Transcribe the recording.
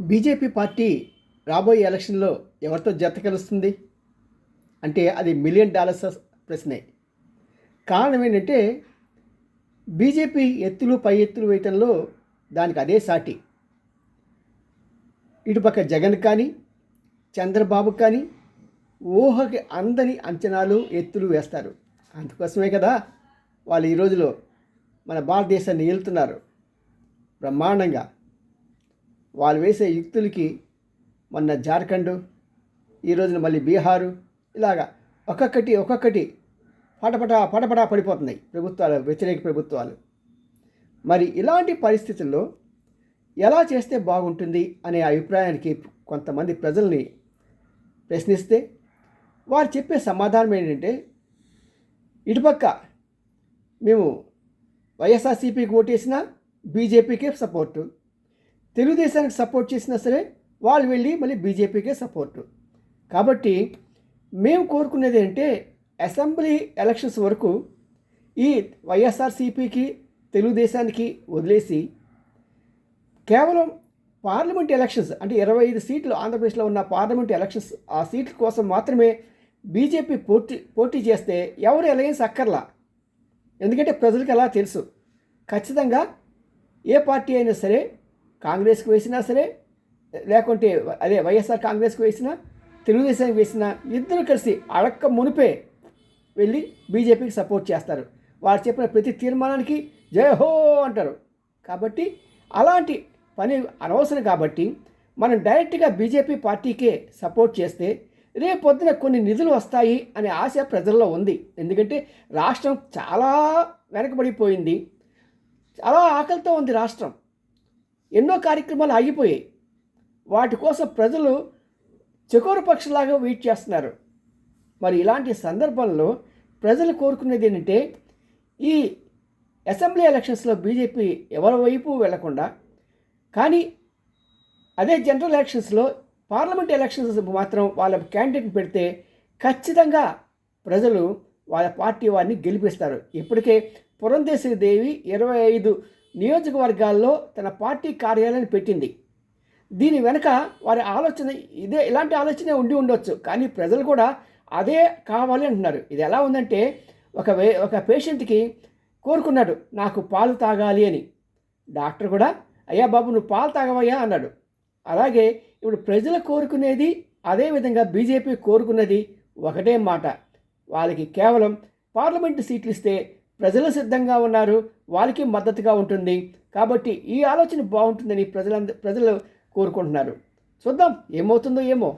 BJP party రాబోయే ఎలక్షన్లో ఎవరితో జత కలుస్తుంది? అంటే అది మిలియన్ డాలర్స్ ప్రశ్నే. కారణం ఏంటంటే బీజేపీ ఎత్తులు పై ఎత్తులు వేయటంలో దానికి అదే సాటి. ఇటుపక్క జగన్ కానీ చంద్రబాబు కానీ ఊహకి అందని అంచనాలు ఎత్తులు వేస్తారు. అందుకోసమే కదా వాళ్ళు ఈ రోజులో మన భారతదేశాన్ని ఏలుతున్నారు. బ్రహ్మాండంగా. వాళ్ళు వేసే యుక్తులకి మొన్న జార్ఖండ్ ఈ రోజున మళ్ళీ బీహారు ఇలాగా ఒక్కొక్కటి ఒక్కొక్కటి పటపట పటపట పడిపోతున్నాయి ప్రభుత్వాలు వ్యతిరేక ప్రభుత్వాలు. మరి ఇలాంటి పరిస్థితుల్లో ఎలా చేస్తే బాగుంటుంది అనే అభిప్రాయానికి కొంతమంది ప్రజల్ని ప్రశ్నిస్తే వారు చెప్పే సమాధానం ఏంటంటే ఇటుపక్క మేము వైఎస్ఆర్సీపీకి ఓటేసినా బీజేపీకే సపోర్టు తెలుగుదేశానికి సపోర్ట్ చేసినా సరే వాళ్ళు వెళ్ళి మళ్ళీ బీజేపీకే సపోర్టు కాబట్టి మేము కోరుకునేది ఏంటంటే అసెంబ్లీ ఎలక్షన్స్ వరకు ఈ వైఎస్ఆర్సీపీకి తెలుగుదేశానికి వదిలేసి కేవలం పార్లమెంట్ ఎలక్షన్స్ అంటే ఇరవై ఐదు సీట్లు ఆంధ్రప్రదేశ్లో ఉన్న పార్లమెంట్ ఎలక్షన్స్ ఆ సీట్ల కోసం మాత్రమే బీజేపీ పోటీ పోటీ చేస్తే ఎవరు ఎలయన్స్ అక్కర్లా? ఎందుకంటే ప్రజలకు ఎలా తెలుసు? ఖచ్చితంగా ఏ పార్టీ అయినా సరే కాంగ్రెస్కి వేసినా సరే లేకుంటే అదే వైఎస్ఆర్ కాంగ్రెస్కి వేసినా తెలుగుదేశానికి వేసినా ఇద్దరు కలిసి అడక్క మునిపే వెళ్ళి బీజేపీకి సపోర్ట్ చేస్తారు. వారు చెప్పిన ప్రతి తీర్మానానికి జయహో అంటారు. కాబట్టి అలాంటి పని అనవసరం కాబట్టి మనం డైరెక్ట్గా బీజేపీ పార్టీకే సపోర్ట్ చేస్తే రేపు పొద్దున కొన్ని నిధులు వస్తాయి అనే ఆశ ప్రజల్లో ఉంది. ఎందుకంటే రాష్ట్రం చాలా వెనకబడిపోయింది. చాలా ఆకలితో ఉంది రాష్ట్రం. ఎన్నో కార్యక్రమాలు ఆగిపోయాయి. వాటి కోసం ప్రజలు చకోర పక్షులాగా వెయిట్ చేస్తున్నారు. మరి ఇలాంటి సందర్భంలో ప్రజలు కోరుకునేది ఏంటంటే ఈ అసెంబ్లీ ఎలక్షన్స్లో బీజేపీ ఎవరి వైపు వెళ్ళకుండా కానీ అదే జనరల్ ఎలక్షన్స్లో పార్లమెంట్ ఎలక్షన్స్ మాత్రం వాళ్ళ క్యాండిడేట్ పెడితే ఖచ్చితంగా ప్రజలు వాళ్ళ పార్టీ వారిని గెలిపిస్తారు. ఇప్పటికే పురంధేశ్వరి దేవి ఇరవై ఐదు నియోజకవర్గాల్లో తన పార్టీ కార్యాలయాన్ని పెట్టింది. దీని వెనక వారి ఆలోచన ఇదే ఇలాంటి ఆలోచనే ఉండి ఉండొచ్చు. కానీ ప్రజలు కూడా అదే కావాలి అంటున్నారు. ఇది ఎలా ఉందంటే ఒక వే ఒక పేషెంట్కి కోరుకున్నాడు నాకు పాలు తాగాలి అని. డాక్టర్ కూడా అయ్యా బాబు నువ్వు పాలు తాగవయ్యా అన్నాడు. అలాగే ఇప్పుడు ప్రజలు కోరుకునేది అదేవిధంగా బీజేపీ కోరుకున్నది ఒకటే మాట. వాళ్ళకి కేవలం పార్లమెంటు సీట్లు ఇస్తే ప్రజలు సిద్ధంగా ఉన్నారు వాళ్ళకి మద్దతుగా ఉంటుంది. కాబట్టి ఈ ఆలోచన బాగుంటుందని ప్రజలంద ప్రజలు కోరుకుంటున్నారు. చూద్దాం ఏమవుతుందో ఏమో.